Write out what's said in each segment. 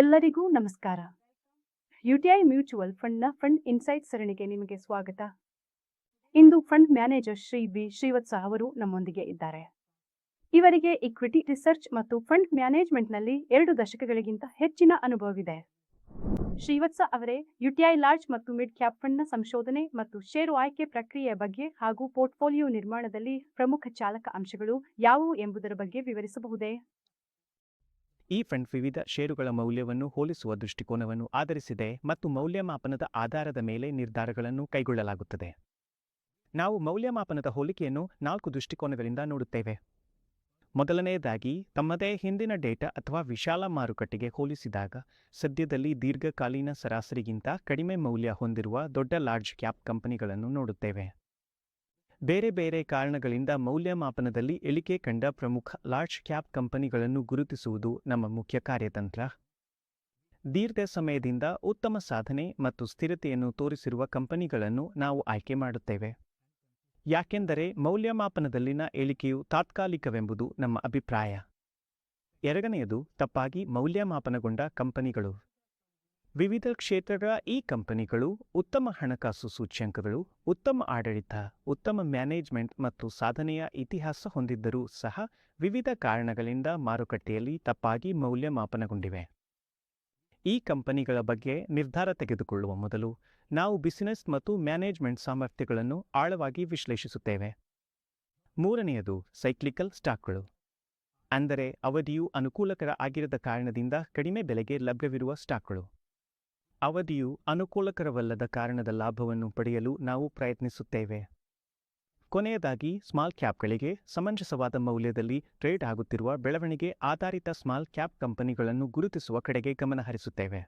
ಎಲ್ಲರಿಗೂ ನಮಸ್ಕಾರ. UTI mutual ಫಂಡ್ನ ಫಂಡ್ ಇನ್ಸೈಟ್ ಸರಣಿಗೆ ನಿಮಗೆ ಸ್ವಾಗತ. ಇಂದು fund manager Shri B. Srivatsa ಅವರು ನಮ್ಮೊಂದಿಗೆ ಇದ್ದಾರೆ. ಇವರಿಗೆ ಇಕ್ವಿಟಿ ರಿಸರ್ಚ್ ಮತ್ತು ಫಂಡ್ ಮ್ಯಾನೇಜ್ಮೆಂಟ್ನಲ್ಲಿ ಎರಡು ದಶಕಗಳಿಗಿಂತ ಹೆಚ್ಚಿನ ಅನುಭವವಿದೆ. ಶ್ರೀವತ್ಸ ಅವರೇ ಯುಟಿಐ ಲಾರ್ಜ್ ಮತ್ತು ಮಿಡ್ ಕ್ಯಾಪ್ ಫಂಡ್ನ ಸಂಶೋಧನೆ ಮತ್ತು ಷೇರು ಆಯ್ಕೆ ಪ್ರಕ್ರಿಯೆಯ ಬಗ್ಗೆ ಹಾಗೂ ಪೋರ್ಟ್ಫೋಲಿಯೋ ನಿರ್ಮಾಣದಲ್ಲಿ ಪ್ರಮುಖ ಚಾಲಕ ಅಂಶಗಳು ಯಾವುವು ಎಂಬುದರ ಬಗ್ಗೆ ವಿವರಿಸಬಹುದೇ? ಈ ಫಂಡ್ ವಿವಿಧ ಷೇರುಗಳ ಮೌಲ್ಯವನ್ನು ಹೋಲಿಸುವ ದೃಷ್ಟಿಕೋನವನ್ನು ಆಧರಿಸಿದೆ ಮತ್ತು ಮೌಲ್ಯಮಾಪನದ ಆಧಾರದ ಮೇಲೆ ನಿರ್ಧಾರಗಳನ್ನು ಕೈಗೊಳ್ಳಲಾಗುತ್ತದೆ. ನಾವು ಮೌಲ್ಯಮಾಪನದ ಹೋಲಿಕೆಯನ್ನು ನಾಲ್ಕು ದೃಷ್ಟಿಕೋನಗಳಿಂದ ನೋಡುತ್ತೇವೆ. ಮೊದಲನೆಯದಾಗಿ, ತಮ್ಮದೇ ಹಿಂದಿನ ಡೇಟಾ ಅಥವಾ ವಿಶಾಲ ಮಾರುಕಟ್ಟೆಗೆ ಹೋಲಿಸಿದಾಗ, ಸದ್ಯದಲ್ಲಿ ದೀರ್ಘಕಾಲೀನ ಸರಾಸರಿಗಿಂತ ಕಡಿಮೆ ಮೌಲ್ಯ ಹೊಂದಿರುವ ದೊಡ್ಡ ಲಾರ್ಜ್ ಕ್ಯಾಪ್ ಕಂಪನಿಗಳನ್ನು ನೋಡುತ್ತೇವೆ. ಬೇರೆ ಬೇರೆ ಕಾರಣಗಳಿಂದ ಮೌಲ್ಯಮಾಪನದಲ್ಲಿ ಇಳಿಕೆ ಕಂಡ ಪ್ರಮುಖ ಲಾರ್ಜ್ ಕ್ಯಾಪ್ ಕಂಪನಿಗಳನ್ನು ಗುರುತಿಸುವುದು ನಮ್ಮ ಮುಖ್ಯ ಕಾರ್ಯತಂತ್ರ. ದೀರ್ಘ ಸಮಯದಿಂದ ಉತ್ತಮ ಸಾಧನೆ ಮತ್ತು ಸ್ಥಿರತೆಯನ್ನು ತೋರಿಸಿರುವ ಕಂಪನಿಗಳನ್ನು ನಾವು ಆಯ್ಕೆ ಮಾಡುತ್ತೇವೆ. ಯಾಕೆಂದರೆ ಮೌಲ್ಯಮಾಪನದಲ್ಲಿನ ಇಳಿಕೆಯು ತಾತ್ಕಾಲಿಕವೆಂಬುದು ನಮ್ಮ ಅಭಿಪ್ರಾಯ. ಎರಡನೆಯದು, ತಪ್ಪಾಗಿ ಮೌಲ್ಯಮಾಪನಗೊಂಡ ಕಂಪನಿಗಳು. ವಿವಿಧ ಕ್ಷೇತ್ರಗಳ ಈ ಕಂಪನಿಗಳು ಉತ್ತಮ ಹಣಕಾಸು ಸೂಚ್ಯಂಕಗಳು, ಉತ್ತಮ ಆಡಳಿತ, ಉತ್ತಮ ಮ್ಯಾನೇಜ್ಮೆಂಟ್ ಮತ್ತು ಸಾಧನೆಯ ಇತಿಹಾಸ ಹೊಂದಿದ್ದರೂ ಸಹ ವಿವಿಧ ಕಾರಣಗಳಿಂದ ಮಾರುಕಟ್ಟೆಯಲ್ಲಿ ತಪ್ಪಾಗಿ ಮೌಲ್ಯಮಾಪನಗೊಂಡಿವೆ. ಈ ಕಂಪನಿಗಳ ಬಗ್ಗೆ ನಿರ್ಧಾರ ತೆಗೆದುಕೊಳ್ಳುವ ಮೊದಲು ನಾವು ಬಿಸಿನೆಸ್ ಮತ್ತು ಮ್ಯಾನೇಜ್ಮೆಂಟ್ ಸಾಮರ್ಥ್ಯಗಳನ್ನು ಆಳವಾಗಿ ವಿಶ್ಲೇಷಿಸುತ್ತೇವೆ. ಮೂರನೆಯದು, ಸೈಕ್ಲಿಕಲ್ ಸ್ಟಾಕ್ಗಳು. ಅಂದರೆ ಅವಧಿಯು ಅನುಕೂಲಕರ ಆಗಿರದ ಕಾರಣದಿಂದ ಕಡಿಮೆ ಬೆಲೆಗೆ ಲಭ್ಯವಿರುವ ಸ್ಟಾಕ್ಗಳು. ಅವಧಿಯು ಅನುಕೂಲಕರವಲ್ಲದ ಕಾರಣದ ಲಾಭವನ್ನು ಪಡೆಯಲು ನಾವು ಪ್ರಯತ್ನಿಸುತ್ತೇವೆ. ಕೊನೆಯದಾಗಿ ಸ್ಮಾಲ್ ಕ್ಯಾಪ್ಗಳಿಗೆ ಸಮಂಜಸವಾದ ಮೌಲ್ಯದಲ್ಲಿ ಟ್ರೇಡ್ ಆಗುತ್ತಿರುವ ಬೆಳವಣಿಗೆ ಆಧಾರಿತ ಸ್ಮಾಲ್ ಕ್ಯಾಪ್ ಕಂಪನಿಗಳನ್ನು ಗುರುತಿಸುವ ಕಡೆಗೆ ಗಮನಹರಿಸುತ್ತೇವೆ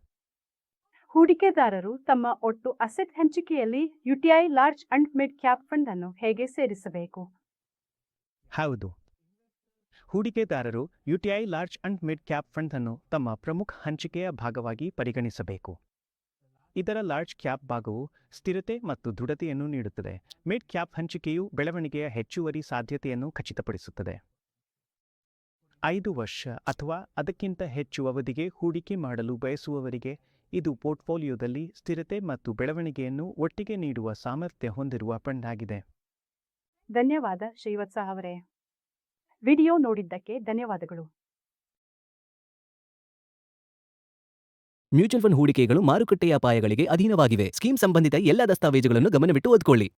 ಹೂಡಿಕೆದಾರರು ತಮ್ಮ ಒಟ್ಟು ಅಸೆಟ್ ಹಂಚಿಕೆಯಲ್ಲಿ UTI large and mid cap fund ಅನ್ನು ಹೇಗೆ ಸೇರಿಸಬೇಕು? ಹೌದು. ಹೂಡಿಕೆದಾರರು UTI large and mid cap fund ಅನ್ನು ತಮ್ಮ ಪ್ರಮುಖ ಹಂಚಿಕೆಯ ಭಾಗವಾಗಿ ಪರಿಗಣಿಸಬೇಕು. ಇದರ ಲಾರ್ಜ್ ಕ್ಯಾಪ್ ಭಾಗವು ಸ್ಥಿರತೆ ಮತ್ತು ದೃಢತೆಯನ್ನು ನೀಡುತ್ತದೆ. ಮಿಡ್ ಕ್ಯಾಪ್ ಹಂಚಿಕೆಯು ಬೆಳವಣಿಗೆಯ ಹೆಚ್ಚುವರಿ ಸಾಧ್ಯತೆಯನ್ನು ಖಚಿತಪಡಿಸುತ್ತದೆ. ಐದು ವರ್ಷ ಅಥವಾ ಅದಕ್ಕಿಂತ ಹೆಚ್ಚು ಅವಧಿಗೆ ಹೂಡಿಕೆ ಮಾಡಲು ಬಯಸುವವರಿಗೆ ಇದು ಪೋರ್ಟ್ಫೋಲಿಯೋದಲ್ಲಿ ಸ್ಥಿರತೆ ಮತ್ತು ಬೆಳವಣಿಗೆಯನ್ನು ಒಟ್ಟಿಗೆ ನೀಡುವ ಸಾಮರ್ಥ್ಯ ಹೊಂದಿರುವ ಫಂಡ್ ಆಗಿದೆ ಧನ್ಯವಾದ ಶ್ರೀವತ್ಸ ಅವರೇ. ವಿಡಿಯೋ ನೋಡಿದ್ದಕ್ಕೆ ಧನ್ಯವಾದಗಳು. ಮ್ಯೂಚುವಲ್ ಫಂಡ್ ಹೂಡಿಕೆಗಳು ಮಾರುಕಟ್ಟೆಯ ಅಪಾಯಗಳಿಗೆ ಅಧೀನವಾಗಿವೆ. ಸ್ಕೀಮ್ ಸಂಬಂಧಿತ ಎಲ್ಲಾ ದಸ್ತಾವೇಜುಗಳನ್ನು ಗಮನವಿಟ್ಟು ಓದ್ಕೊಳ್ಳಿ.